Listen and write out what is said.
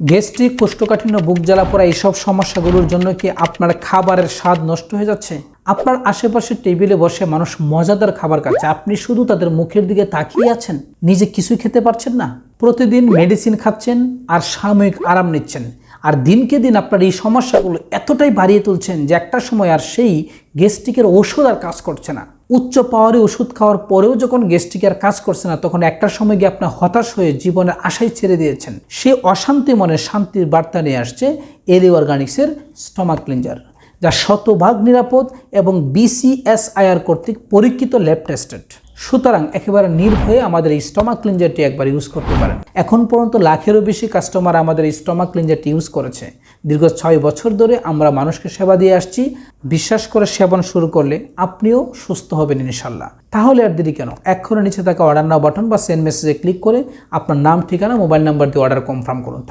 Gastric কোষ্ঠকাঠিন্য বুক জ্বালা পড়া এইসব সমস্যাগুলোর জন্য কি আপনার খাবারের স্বাদ নষ্ট হয়ে যাচ্ছে? আপনার আশেপাশে টেবিলে বসে মানুষ মজাদার খাবার খাচ্ছে। আপনি শুধু তাদের মুখের দিকে তাকিয়ে আছেন? নিজে কিছুই খেতে পারছেন না? প্রতিদিন মেডিসিন খাচ্ছেন আর সাময়িক আরাম নিচ্ছেন। আর দিনকে দিন আপনার এই সমস্যাগুলো এতটাই বাড়িয়ে তুলছেন যে একটা সময় আর সেই গ্যাস্ট্রিকের ওষুধ আর কাজ করছে না। উচ্চ পাওয়ারে ওষুধ খাওয়ার পরেও যখন গ্যাস্ট্রিক আর কাজ করছে না, তখন একটা সময় গিয়ে আপনার হতাশ হয়ে জীবনের আশাই ছেড়ে দিয়েছেন। সে অশান্তি মনে শান্তির বার্তা নিয়ে আসছে এলি অর্গানিক্সের স্টমাক ক্লিনজার যা শতভাগ নিরাপদ এবং বিসিএসআইআর কর্তৃক পরীক্ষিত ল্যাব টেস্টেড সুতরাং একেবারে নির্ভয়ে আমাদের এই স্টমাক ক্লিনজারটি একবার ইউজ করতে পারেন। এখন পর্যন্ত লাখেরও বেশি কাস্টমার আমাদের এই স্টমাক ক্লিনজারটি ইউজ করেছে। দীর্ঘ ছয় বছর ধরে আমরা মানুষকে সেবা দিয়ে আসছি। বিশ্বাস করে সেবন শুরু করলে আপনিও সুস্থ হবেন ইনশাল্লাহ তাহলে আর দেরি কেন? এক্ষণে নিচে থাকা অর্ডার নাও বাটন বা সেন্ড মেসেজে ক্লিক করে আপনার নাম, ঠিকানা মোবাইল নাম্বার দিয়ে অর্ডার কনফার্ম করুন।